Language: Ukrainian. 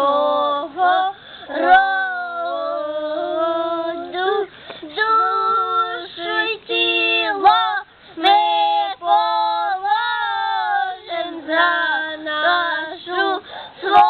людського роду, душу й тіло ми положим за нашу свободу.